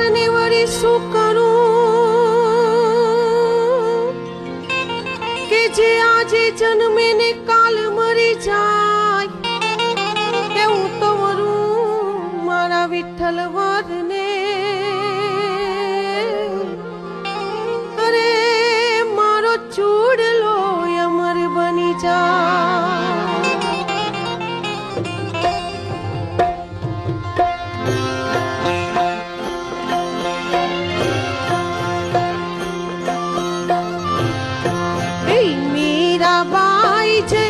કરને વળી શું કરું? કે જે આજે જન્મે ને કાલ મરી જાય કેવું તો મરું મારા વિઠ્ઠલ વાદને અરે, મારો ચૂડલો અમર બની જાય Bye.